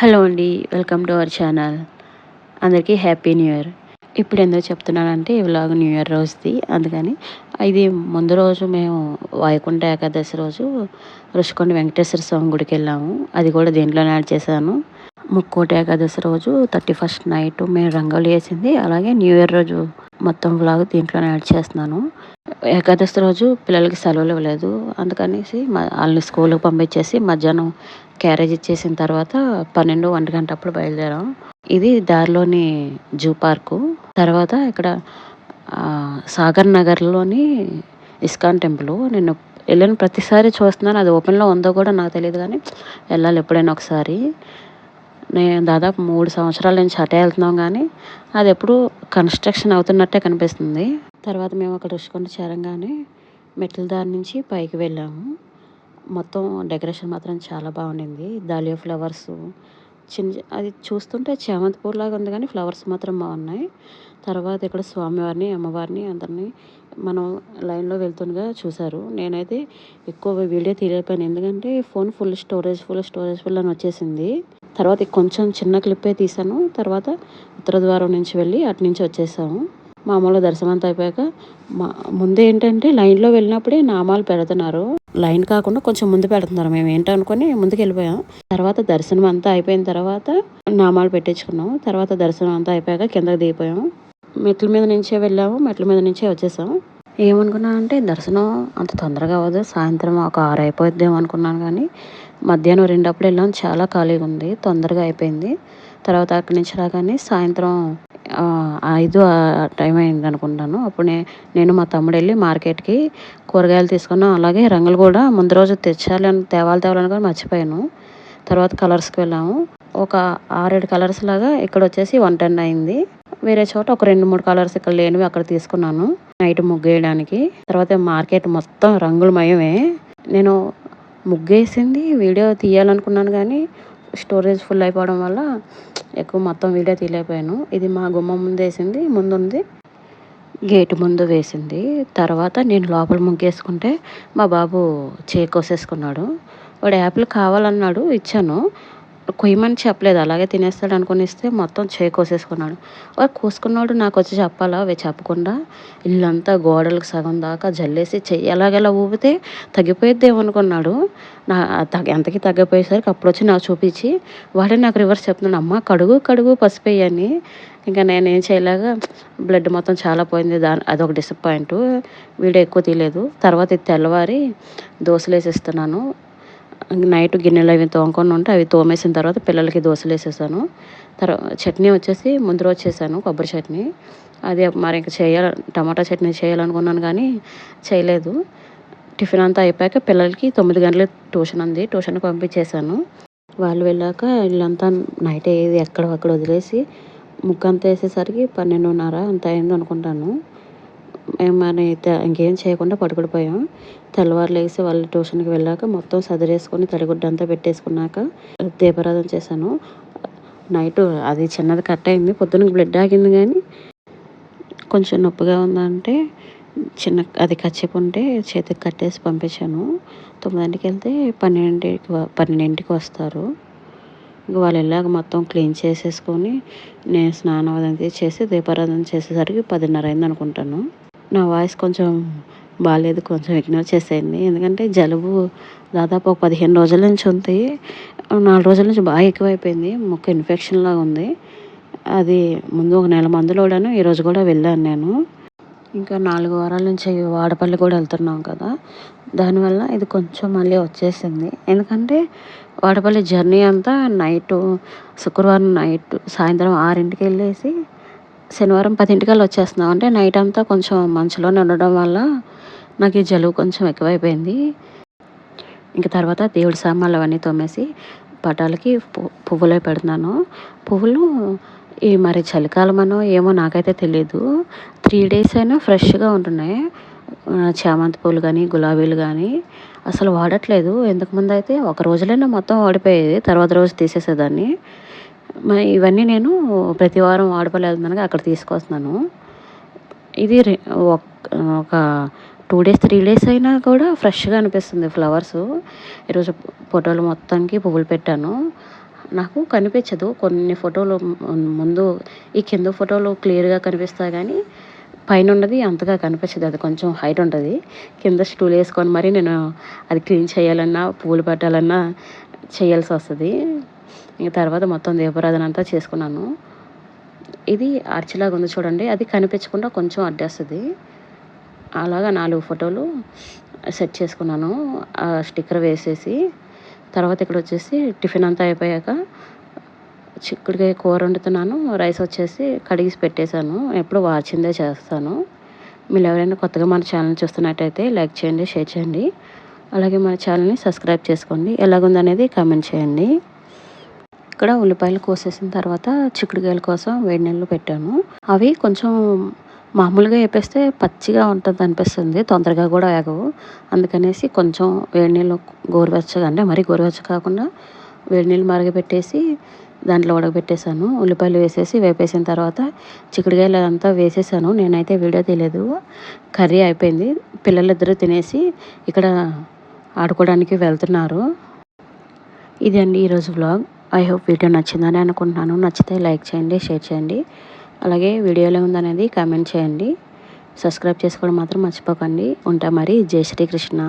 Hello అండి welcome to our channel. అందరికీ happy new year. ఇప్పుడు ఎందుకు చెప్తున్నానంటే ఇలాగ న్యూ ఇయర్ రోజుది. అందుకని ఇది ముందు రోజు మేము వైకుంఠ ఏకాదశి రోజు రుషికొండ వెంకటేశ్వర స్వామి గుడికి వెళ్ళాము. అది కూడా దీంట్లోనే యాడ్ చేశాను. ముక్కోటి ఏకాదశి రోజు థర్టీ ఫస్ట్ నైట్ మేము రంగోలి వేసింది. అలాగే న్యూ ఇయర్ రోజు మొత్తం వ్లాగ్ దీంట్లోనే యాడ్ చేస్తున్నాను. ఏకాదశి రోజు పిల్లలకి సెలవులు ఇవ్వలేదు. అందుకనేసి వాళ్ళని స్కూల్కి పంపించేసి మధ్యాహ్నం క్యారేజ్ ఇచ్చేసిన తర్వాత పన్నెండు ఒంటి గంట అప్పుడు బయలుదేరాం. ఇది దారిలోని జూ పార్కు. తర్వాత ఇక్కడ సాగర్ నగర్లోని ఇస్కాన్ టెంపుల్. నేను వెళ్ళిన ప్రతిసారి చూస్తున్నాను. అది ఓపెన్లో ఉందో కూడా నాకు తెలియదు కానీ వెళ్ళాలి ఎప్పుడైనా ఒకసారి. నేను దాదాపు మూడు సంవత్సరాల నుంచి అటే వెళ్తున్నాం కానీ అది ఎప్పుడు కన్స్ట్రక్షన్ అవుతున్నట్టే కనిపిస్తుంది. తర్వాత మేము అక్కడ రుషికొండ చేరంగానే మెట్ల దారి నుంచి పైకి వెళ్ళాము. మొత్తం డెకరేషన్ మాత్రం చాలా బాగుండింది. దాలియా ఫ్లవర్స్ చిన్న అది చూస్తుంటే చామంతి పూలాగా ఉంది కానీ ఫ్లవర్స్ మాత్రం బాగున్నాయి. తర్వాత ఇక్కడ స్వామివారిని అమ్మవారిని అందరినీ మనం లైన్లో వెళ్తుండగా చూశారు. నేనైతే ఎక్కువ వీడియో తీయలేకపోయాను. ఎందుకంటే phone full storage full storage full అని వచ్చేసింది. తర్వాత కొంచెం చిన్న క్లిప్పే తీసాను తర్వాత ఉత్తర ద్వారం నుంచి వెళ్ళి అటు నుంచి వచ్చేసాము. మామూలుగా దర్శనం అంతా అయిపోయాక మా ముందు ఏంటంటే లైన్లో వెళ్ళినప్పుడే నామాలు పెడుతున్నారు. లైన్ కాకుండా కొంచెం ముందు పెడుతున్నారు. మేము ఏంటో అనుకుని ముందుకు వెళ్ళిపోయాం. తర్వాత దర్శనం అంతా అయిపోయిన తర్వాత నామాలు పెట్టించుకున్నాము. తర్వాత దర్శనం అంతా అయిపోయాక కిందకి దిగిపోయాము. మెట్ల మీద నుంచే వెళ్ళాము. మెట్ల మీద నుంచే వచ్చేసాము. ఏమనుకున్నాను అంటే దర్శనం అంత తొందరగా అవ్వదు. సాయంత్రం ఒక ఆరు అయిపోద్దేమో అనుకున్నాను కానీ మధ్యాహ్నం రెండప్పుడు వెళ్ళాం. చాలా ఖాళీగా ఉంది. తొందరగా అయిపోయింది. తర్వాత అక్కడి నుంచి రాగానే సాయంత్రం ఐదు టైం అయింది అనుకుంటాను. అప్పుడు నేను మా తమ్ముడు వెళ్ళి మార్కెట్కి కూరగాయలు తీసుకున్నాం. అలాగే రంగులు కూడా ముందు రోజు తెచ్చాలని తేవాలి తేవాలని కూడా మర్చిపోయాను. తర్వాత కలర్స్కి వెళ్ళాము. ఒక ఆరేడు కలర్స్ లాగా ఇక్కడ వచ్చేసి వన్ టెన్ అయింది. వేరే చోట ఒక రెండు మూడు కలర్స్ ఇక్కడ లేనివి అక్కడ తీసుకున్నాను. నైట్ ముగ్గేయడానికి తర్వాత మార్కెట్ మొత్తం రంగులమయమే. నేను ముగ్గేసింది వీడియో తీయాలనుకున్నాను కానీ స్టోరేజ్ ఫుల్ అయిపోవడం వల్ల ఎక్కువ మొత్తం వీడియో తీయలేకపోయాను. ఇది మా గుమ్మ ముందు వేసింది ముందుంది. గేటు ముందు వేసింది. తర్వాత నేను లోపల ముగ్గేసుకుంటే మా బాబు చేకోసేసుకున్నాడు వాడు యాపిల్ కావాలన్నాడు ఇచ్చాను. కొయ్యమని చెప్పలేదు. అలాగే తినేస్తాడు అనుకుని ఇస్తే మొత్తం చేయి కోసేసుకున్నాడు. వాడు కోసుకున్నాడు నాకు వచ్చి చెప్పాలా? అవి చెప్పకుండా ఇల్లంతా గోడలకు సగం దాకా జల్లేసి చెయ్యి ఎలాగెలా ఊపితే తగ్గిపోయిద్దేమో అనుకున్నాడు నా తగ్గ ఎంతకి తగ్గిపోయేసరికి అప్పుడు వచ్చి నాకు చూపించి వాడే నాకు రివర్స్ చెప్తున్నాడు. అమ్మ కడుగు కడుగు పసిపోయని ఇంకా నేను ఏం చేయలేగా బ్లడ్ మొత్తం చాలా పోయింది దాని అదొక డిసప్పాయింట్. వీడియో ఎక్కువ తీయలేదు. తర్వాత తెల్లవారి దోశలు వేసిస్తున్నాను నైట్ గిన్నెలు అవి తోముకొని ఉంటే అవి తోమేసిన తర్వాత పిల్లలకి దోశలు వేసేసాను. తర్వాత చట్నీ వచ్చేసి ముందు రోజు చేశాను కొబ్బరి చట్నీ. అది మరి ఇంకా చేయాలి టమాటా చట్నీ చేయాలనుకున్నాను కానీ చేయలేదు. టిఫిన్ అంతా అయిపోయాక పిల్లలకి తొమ్మిది గంటలకు ట్యూషన్ ఉంది ట్యూషన్కి పంపించేశాను. వాళ్ళు వెళ్ళాక వీళ్ళంతా నైట్ ఏది ఎక్కడ అక్కడ వదిలేసి ముక్కంతా వేసేసరికి పన్నెండున్నర అంత అయింది అనుకుంటాను మేము మరి ఇంకేం చేయకుండా పడుకుడిపోయాం. తెల్లవారు లేచి వాళ్ళు ట్యూషన్కి వెళ్ళాక మొత్తం సదిరేసుకొని తడిగుడ్డ అంతా పెట్టేసుకున్నాక దీపారాధన చేశాను. నైట్ అది చిన్నది కట్ అయింది. పొద్దున బ్లడ్ ఆగింది కానీ కొంచెం నొప్పిగా ఉందంటే చిన్న అది కచ్చిపు ఉంటే చేతికి కట్టేసి పంపించాను. తొమ్మిదింటికి వెళ్తే పన్నెండింటికి పన్నెండింటికి వస్తారు. ఇంక వాళ్ళు వెళ్ళాక మొత్తం క్లీన్ చేసేసుకొని నేను స్నానం అదంతా చేసి దీపారాధన చేసేసరికి పదిన్నర అయింది అనుకుంటాను నా వాయిస్ కొంచెం బాగాలేదు కొంచెం ఇగ్నోర్ చేసేయండి. ఎందుకంటే జలుబు దాదాపు ఒక పదిహేను రోజుల నుంచి ఉంది. నాలుగు రోజుల నుంచి బాగా ఎక్కువైపోయింది. ముక్క ఇన్ఫెక్షన్ లాగా ఉంది. అది ముందు ఒక నెల మందులు వాడాను ఈరోజు కూడా వెళ్ళాను నేను. ఇంకా నాలుగు వారాల నుంచి వాడపల్లి కూడా వెళ్తున్నాం కదా. దానివల్ల ఇది కొంచెం మళ్ళీ వచ్చేసింది. ఎందుకంటే వాడపల్లి జర్నీ అంతా నైటు శుక్రవారం నైట్ సాయంత్రం ఆరింటికి వెళ్ళేసి శనివారం పదింటికల్లా వచ్చేస్తున్నాం. అంటే నైట్ అంతా కొంచెం మంచులోనే ఉండడం వల్ల నాకు ఈ జలుబు కొంచెం ఎక్కువైపోయింది. ఇంక తర్వాత దేవుడి సామాన్లు అవన్నీ తోమేసి పటాలకి పువ్వులే పెడుతున్నాను. పువ్వులు ఈ మరి చలికాలమనో ఏమో నాకైతే తెలియదు త్రీ డేస్ అయినా ఫ్రెష్గా ఉంటున్నాయి. చామంతి పూలు కానీ గులాబీలు కానీ అసలు వాడట్లేదు. ఎందుకు ముందు అయితే ఒక రోజులైనా మొత్తం వాడిపోయేది. తర్వాత రోజు తీసేసేదాన్ని. ఇవన్నీ నేను ప్రతి వారం వాడపల్లి వెళ్తున్నాను అక్కడ తీసుకొస్తున్నాను. ఇది ఒక టూ డేస్ త్రీ డేస్ అయినా కూడా ఫ్రెష్గా అనిపిస్తుంది ఫ్లవర్స్. ఈరోజు ఫోటోలు మొత్తానికి పువ్వులు పెట్టాను. నాకు కనిపించదు. కొన్ని ఫోటోలు ముందు ఈ కింద ఫోటోలు క్లియర్గా కనిపిస్తాయి కానీ పైన ఉన్నది అంతగా కనిపించదు. అది కొంచెం హైట్ ఉంటుంది. కింద స్టూల్ వేసుకొని మరి నేను అది క్లీన్ చేయాలన్నా పూలు పెట్టాలన్నా చేయాల్సి వస్తుంది. ఇంకా తర్వాత మొత్తం దీపారాధన అంతా చేసుకున్నాను. ఇది ఆర్చిలాగా ఉంది చూడండి. అది కనిపించకుండా కొంచెం అడ్డేస్తుంది. అలాగా నాలుగు ఫోటోలు సెట్ చేసుకున్నాను. ఆ స్టిక్కర్ వేసేసి తర్వాత ఇక్కడ వచ్చేసి టిఫిన్ అంతా అయిపోయాక చిక్కుడుకాయ కూర వండుతున్నాను. రైస్ వచ్చేసి కడిగి పెట్టేశాను. ఎప్పుడు వాచిందే చేస్తాను. మీరు ఎవరైనా కొత్తగా మన ఛానల్ చూస్తున్నట్టయితే లైక్ చేయండి షేర్ చేయండి. అలాగే మన ఛానల్ని సబ్స్క్రైబ్ చేసుకోండి. ఎలాగుందనేది కామెంట్ చేయండి. ఇక్కడ ఉల్లిపాయలు కోసేసిన తర్వాత చిక్కుడుకాయల కోసం వేడి నీళ్ళు పెట్టాను. అవి కొంచెం మామూలుగా వేపేస్తే పచ్చిగా ఉంటుంది అనిపిస్తుంది తొందరగా కూడా వేగవు అందుకనేసి కొంచెం వేడి నీళ్ళు గోరువెచ్చగా అంటే మరీ గోరువెచ్చ కాకుండా వేడి నీళ్ళు మరగపెట్టేసి దాంట్లో ఉడకబెట్టేశాను. ఉల్లిపాయలు వేసేసి వేపేసిన తర్వాత చిక్కుడుకాయలు అంతా వేసేసాను నేనైతే వీడియో తెలియదు కర్రీ అయిపోయింది. పిల్లలిద్దరూ తినేసి ఇక్కడ ఆడుకోవడానికి వెళ్తున్నారు. ఇది అండి ఈరోజు వ్లాగ్. ఐ హోప్ వీడియో నచ్చిందని అనుకుంటున్నాను. నచ్చితే లైక్ చేయండి షేర్ చేయండి. అలాగే వీడియోలో ఉందనేది కామెంట్ చేయండి. సబ్స్క్రైబ్ చేసుకోవడం మాత్రం మర్చిపోకండి. ఉంటా మరి. జై శ్రీకృష్ణ.